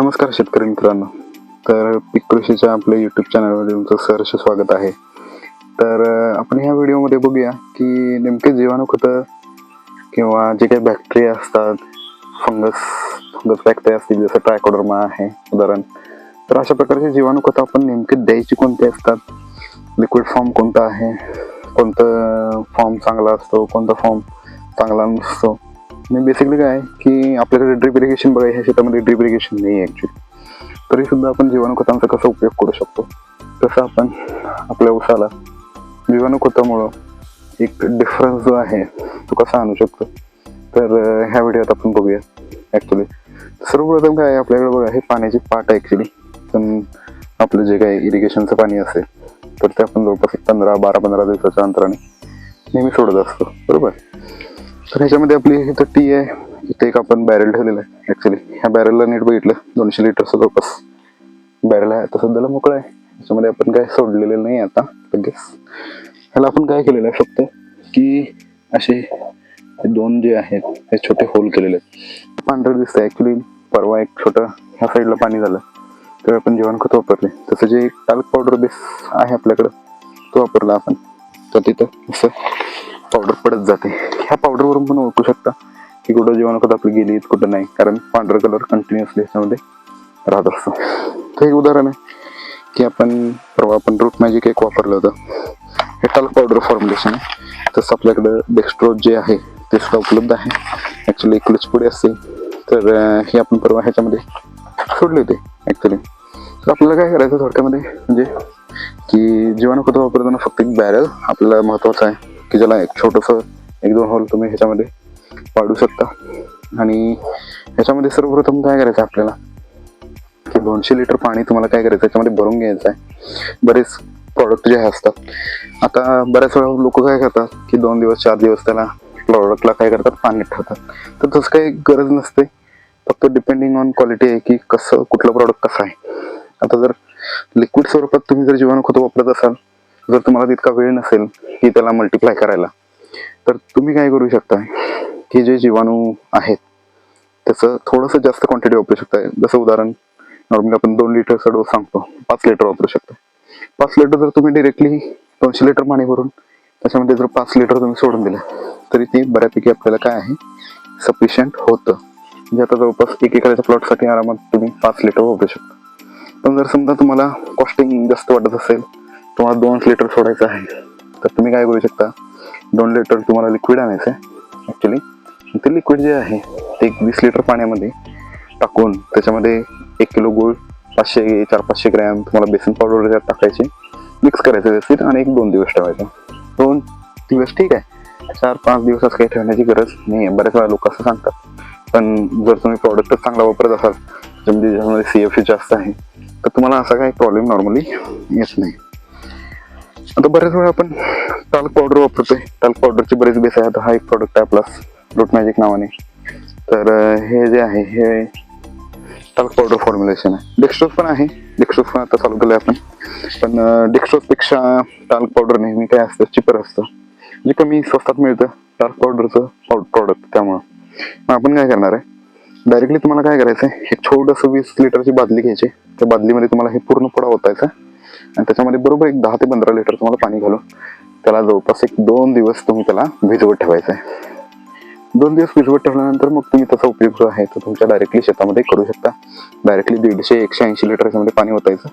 नमस्कार शेतकरी मित्रांनो. तर पीक कृषीच्या आपल्या युट्यूब चॅनलमध्ये तुमचं सहर्ष स्वागत आहे. तर आपण ह्या व्हिडिओमध्ये बघूया की नेमके जीवाणू खतं किंवा जे काही बॅक्टेरिया असतात फंगस फंगस बॅक्टेरिया असतील जसं ट्रायकोडर्मा आहे उदाहरण. तर अशा प्रकारचे जीवाणू खतं आपण नेमके द्यायची कोणते असतात? लिक्विड फॉर्म कोणता आहे? कोणतं फॉर्म चांगला असतो? कोणता फॉर्म चांगला नसतो? आणि बेसिकली काय की आपल्याकडे ड्रिप इरिगेशन बघा ह्या शेतामध्ये ड्रिप इरिगेशन नाही आहे ॲक्च्युली तरी सुद्धा आपण जीवाणू खतांचा कसा उपयोग करू शकतो? तसं आपण आपल्या उसाला जीवाणू खतामुळं एक डिफरन्स जो आहे तो कसा आणू शकतो? तर ह्या व्हिडिओत आपण बघूया ॲक्च्युली सर्वप्रथम काय आहे आपल्याकडे बघा हे पाण्याची पाट आहे ॲक्च्युली पण आपलं जे काही इरिगेशनचं पाणी असेल तर ते आपण जवळपास एक पंधरा बारा पंधरा दिवसाच्या अंतराने नेहमी सोडत असतो बरोबर? तर ह्याच्यामध्ये आपली इथं टी आहे. इथे एक आपण बॅरल ठेवलेलं आहे ॲक्च्युली ह्या बॅरलला नीट बघितलं दोनशे लिटरचं जवळपास बॅरल आहे. आता सध्याला मोकळं आहे. त्याच्यामध्ये आपण काय सोडलेलं नाही आता लगेच ह्याला आपण काय केलेलं आहे फक्त की असे दोन जे आहेत हे छोटे होल केलेले आहेत. पांढरं दिसतं ॲक्च्युली परवा एक छोटं ह्या साईडला पाणी झालं. त्यावेळी आपण जेवण खत वापरले. तसं जे टाल्क पावडर बेस आहे आपल्याकडं तो वापरला आपण. तर तिथं असं पावडर पडत जाते. ह्या पावडरवरून पण ओळखू शकता की कुठं जीवाणूखत आपली गेली कुठं नाही. कारण पांढरा कलर कंटिन्युअसली ह्याच्यामध्ये राहत असतो. तर एक उदाहरण आहे की आपण परवा आपण रूट मॅजिक एक वापरलं होतं. हे टल्क पावडर फॉर्म्युलेशन आहे. तसं आपल्याकडं डेक्स्ट्रोज जे आहे ते सुद्धा उपलब्ध आहे. ॲक्च्युली एक पुढे असते. तर हे आपण परवा ह्याच्यामध्ये सोडले होते ॲक्च्युली तर आपल्याला काय करायचं थोडक्यामध्ये? म्हणजे की जीवाणू खतं वापरताना फक्त एक बॅरल आपल्याला महत्त्वाचं आहे. की ज्याला एक छोटंसं एक दोन होल तुम्ही ह्याच्यामध्ये वाढू शकता. आणि ह्याच्यामध्ये सर्वप्रथम काय करायचं आहे आपल्याला? की दोनशे लिटर पाणी तुम्हाला काय करायचं त्याच्यामध्ये भरून घ्यायचं आहे. बरेच प्रॉडक्ट जे असतात. आता बऱ्याच वेळा लोक काय करतात की दोन दिवस चार दिवस त्याला प्रॉडक्टला काय करतात? पाणी ठेवतात. तर तसं काही गरज नसते. फक्त डिपेंडिंग ऑन क्वालिटी आहे की कसं कुठलं प्रॉडक्ट कसं आहे. आता जर लिक्विड स्वरूपात तुम्ही जर जीवाणू खत वापरत असाल जर तुम्हाला तितका वेळ नसेल की त्याला मल्टिप्लाय करायला तर तुम्ही काय करू शकता की जे जीवाणू आहेत त्याचं थोडंसं जास्त क्वांटिटी वापरू शकता जसं उदाहरण नॉर्मली आपण दोन लिटरचा डोस सांगतो. पाच लिटर वापरू शकता. पाच लिटर जर तुम्ही डिरेक्टली दोनशे लिटर पाणी भरून त्याच्यामध्ये जर पाच लिटर तुम्ही सोडून दिलं तरी ते बऱ्यापैकी आपल्याला काय आहे? सफिशियंट होतं. म्हणजे आता जवळपास एक एकराच्या प्लॉटसाठी आरामात तुम्ही पाच लिटर वापरू शकता. पण जर समजा तुम्हाला कॉस्टिंग जास्त वाटत असेल तुम्हाला दोन लिटर सोडायचं आहे. तर तुम्ही काय करू शकता? दोन लिटर तुम्हाला लिक्विड आणायचं आहे ॲक्च्युली ते लिक्विड जे आहे ते एक वीस लिटर पाण्यामध्ये टाकून त्याच्यामध्ये एक किलो गूळ पाचशे चार पाचशे ग्रॅम तुम्हाला बेसन पावडर त्यात टाकायची मिक्स करायचं व्यवस्थित आणि एक दोन दिवस ठेवायचं. दोन दिवस ठीक आहे. चार पाच दिवस असं काही ठेवण्याची गरज नाही आहे बऱ्याच वेळा लोक असं सांगतात. पण जर तुम्ही प्रॉडक्टच चांगला वापरत असाल म्हणजे ज्याच्यामध्ये सी एफ सी जास्त आहे तर तुम्हाला असा काही प्रॉब्लेम नॉर्मली येत नाही. आता बऱ्याच वेळा आपण टाल्क पावडर वापरतोय. टाल्क पावडरचे बरेच बेस आहे. आता हा एक प्रॉडक्ट आहे आपला रूट मॅजिक नावाने. तर हे जे आहे हे टाल्क पावडर फॉर्म्युलेशन आहे. डेक्स्ट्रोज पण आहे. डेक्स्ट्रोज पण आता चालू केलं आपण. पण डेक्स्ट्रोजपेक्षा टाल्क पावडर नेहमी काय असतं? चिपर असतं. जे कमी स्वस्तात मिळतं टाल्क पावडरचं प्रॉडक्ट त्यामुळं. मग आपण काय करणार आहे? डायरेक्टली तुम्हाला काय करायचं आहे एक छोटंसं वीस लिटरची बादली घ्यायची. त्या बादलीमध्ये तुम्हाला हे पूर्ण पुडा ओतायचा. आणि त्याच्यामध्ये बरोबर एक दहा ते पंधरा लिटर तुम्हाला पाणी घालून त्याला जवळपास एक दोन दिवस तुम्ही त्याला भिजवत ठेवायचं आहे. दोन दिवस भिजवत ठेवल्यानंतर मग तुम्ही त्याचा उपयोग जो आहे तो तुमच्या डायरेक्टली शेतामध्ये करू शकता. डायरेक्टली दीडशे एकशे ऐंशी लिटर याच्यामध्ये पाणी ओतायचं.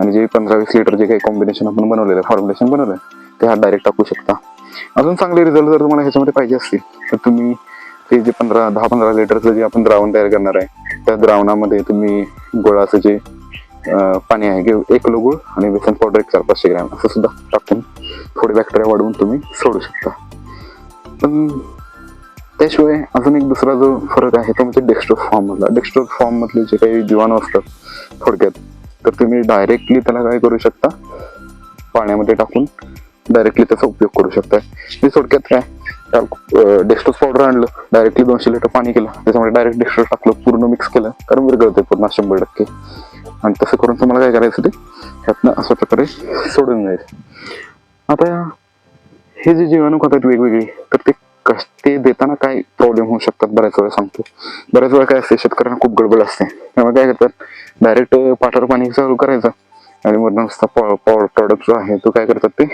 आणि जे पंधरा वीस लिटर जे काही कॉम्बिनेशन आपण बनवलेलं आहे फॉर्म्युलेशन बनवलं आहे ते हा डायरेक्ट टाकू शकता. अजून चांगले रिझल्ट जर तुम्हाला ह्याच्यामध्ये पाहिजे असतील तर तुम्ही ते जे पंधरा दहा पंधरा लिटरचं जे आपण द्रावण तयार करणार आहे त्या द्रावणामध्ये तुम्ही गुळाचं जे पाणी आहे. की एक किलो गुळ आणि बेसन पावडर एक चार पाचशे ग्रॅम. असं सुद्धा टाकून थोडी बॅक्टेरिया वाढवून तुम्ही सोडू शकता. पण त्याशिवाय अजून एक दुसरा जो फरक आहे तो म्हणजे डेक्स्ट्रोज फॉर्म मधला. फॉर्ममधले जे काही जीवाणू असतात थोडक्यात तर तुम्ही डायरेक्टली त्याला काय करू शकता? पाण्यामध्ये टाकून डायरेक्टली त्याचा उपयोग करू शकता. मी थोडक्यात काय डेक्स्ट्रोज पावडर आणलं. डायरेक्टली दोनशे लिटर पाणी केलं. त्याच्यामध्ये डायरेक्ट डेक्स्ट्रोज टाकलं. पूर्ण मिक्स केलं. कारण विरगळते पूर्ण शंभर टक्के. आणि तसं करून तुम्हाला काय करायचं ते ह्यातनं अशा प्रकारे सोडून जायचं आता हे जे जीवाणू खातात वेगवेगळे तर ते कस- ते देताना काय प्रॉब्लेम होऊ शकतात बऱ्याच वेळा सांगतो. बऱ्याच वेळा काय असते शेतकऱ्यांना खूप गडबड असते. त्यामुळे काय करतात डायरेक्ट पाठावर पाणी चालू करायचं आणि मग नुसता प्रॉडक्ट जो आहे तो काय करतात ते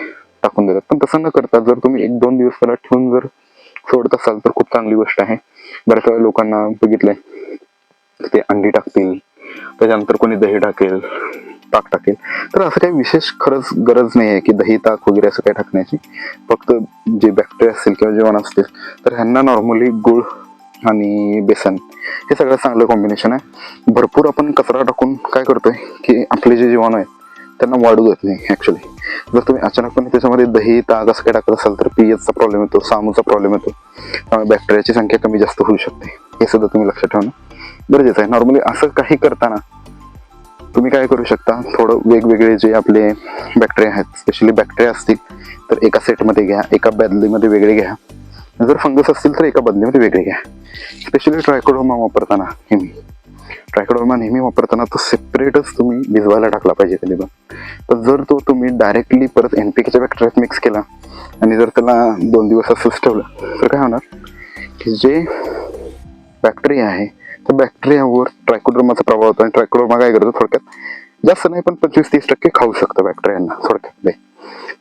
टाकून देतात. पण तसं न करता जर तुम्ही एक दोन दिवस त्याला ठेवून जर सोडत असाल तर खूप चांगली गोष्ट आहे. बऱ्याच वेळा लोकांना बघितलंय ते अंडी टाकतील त्याच्यानंतर कोणी दही टाकेल ताक टाकेल. तर असं काही विशेष खरंच गरज नाही आहे की दही ताक वगैरे असं काही टाकण्याची फक्त जे बॅक्टेरिया असतील किंवा जेवण असतील तर ह्यांना नॉर्मली गुळ आणि बेसन हे सगळं चांगलं कॉम्बिनेशन आहे. भरपूर आपण कचरा टाकून काय करतोय की आपले जे जीवाणू आहेत त्यांना वाढू देत नाही ऍक्च्युली जर तुम्ही अचानकपणे त्याच्यामध्ये दही ताक असं काही टाकत असाल तर पीएचचा प्रॉब्लेम येतो सामूचा प्रॉब्लेम येतो. त्यामुळे बॅक्टेरियाची संख्या कमी जास्त होऊ शकते. हे सुद्धा तुम्ही लक्षात ठेवा गरजेचं आहे. नॉर्मली असं काही करताना तुम्ही काय करू शकता? थोडं वेगवेगळे जे आपले बॅक्टेरिया आहेत स्पेशली बॅक्टेरिया असतील तर एका सेटमध्ये घ्या एका बदलीमध्ये वेगळे घ्या. जर फंगस असतील तर एका बदलीमध्ये वेगळे घ्या. स्पेशली ट्रायकोडोमा वापरताना नेहमी. ट्रायकोडोमा नेहमी वापरताना तो सेपरेटच तुम्ही भिजवायला टाकला पाहिजे कधी पण. तर जर तो तुम्ही डायरेक्टली परत एन पी केच्या बॅक्टेरियात मिक्स केला आणि जर त्याला दोन दिवस असंच ठेवलं तर काय होणार? की जे बॅक्टेरिया आहे तर बॅक्टेरियावर ट्रायकोड्रोमाचा प्रभाव होतो आणि ट्रायकोड्रोमा काय करतो थोडक्यात जास्त नाही पण पंचवीस तीस टक्के खाऊ शकतं बॅक्टेरियांना थोडक्यात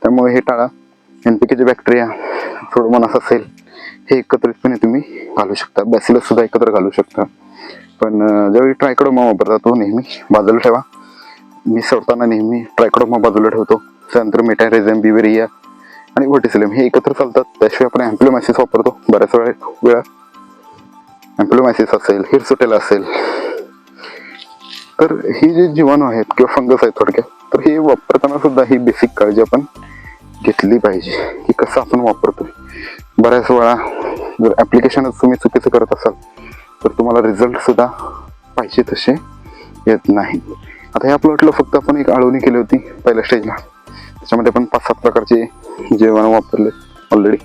त्यामुळे हे टाळा एन पी केचे बॅक्टेरिया सोडोमोनास असेल हे एकत्रितपणे तुम्ही घालू शकता. बॅसिलस सुद्धा एकत्र घालू शकता. पण ज्यावेळी ट्रायकडोमा वापरता तो नेहमी बाजूला ठेवा. मी सोडताना नेहमी ट्रायकडोमा बाजूला ठेवतो. त्यानंतर मेटारेझम बिवेरिया आणि व्हर्टिसिलम हे एकत्र चालतात. त्याशिवाय आपण अँप्लोमॅसिस वापरतो. बऱ्याच वेळा वेळा अँप्लोमॅसिस असेल हिरसुटेल असेल. तर ही जे जीवाणू आहेत किंवा फंगस आहेत थोडक्यात तर हे वापरताना सुद्धा ही बेसिक काळजी आपण घेतली पाहिजे की कसं आपण वापरतोय. बऱ्याच वेळा जर ऍप्लिकेशनच तुम्ही चुकीचं करत असाल तर तुम्हाला रिझल्ट सुद्धा पाहिजे तसे येत नाही. आता ह्या प्लॉटला फक्त आपण एक आळवणी केली होती पहिल्या स्टेजला त्याच्यामध्ये आपण पाच सात प्रकारचे जेवण वापरले ऑलरेडी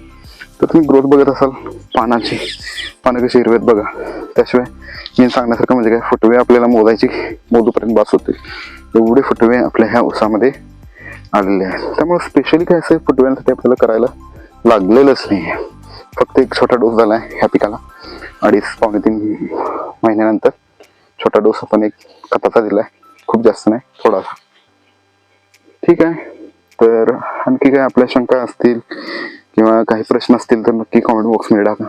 तर तुम्ही ग्रोथ बघत असाल पानाची. पानं कशी हिरवेत बघा. त्याशिवाय मी सांगण्यासारखं म्हणजे काय फुटवे आपल्याला मोजायची मोजूपर्यंत बास होते एवढे फुटवे आपल्या ह्या उसामध्ये आलेले आहेत. त्यामुळे स्पेशली काय असं फुटव्यांसाठी आपल्याला करायला लागलेलंच नाही आहे फक्त एक छोटा डोस झाला आहे ह्या पिकाला. अडीच पावणे तीन महिन्यानंतर छोटा डोस आपण एक खताचा दिला आहे खूप जास्त नाही थोडासा. ठीक आहे. तर आणखी काय आपल्या शंका असतील किंवा काही प्रश्न असतील तर नक्की कॉमेंट बॉक्समध्ये टाका.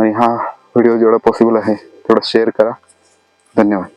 आणि हा व्हिडिओ जेवढा पॉसिबल आहे तेवढा शेअर करा. धन्यवाद.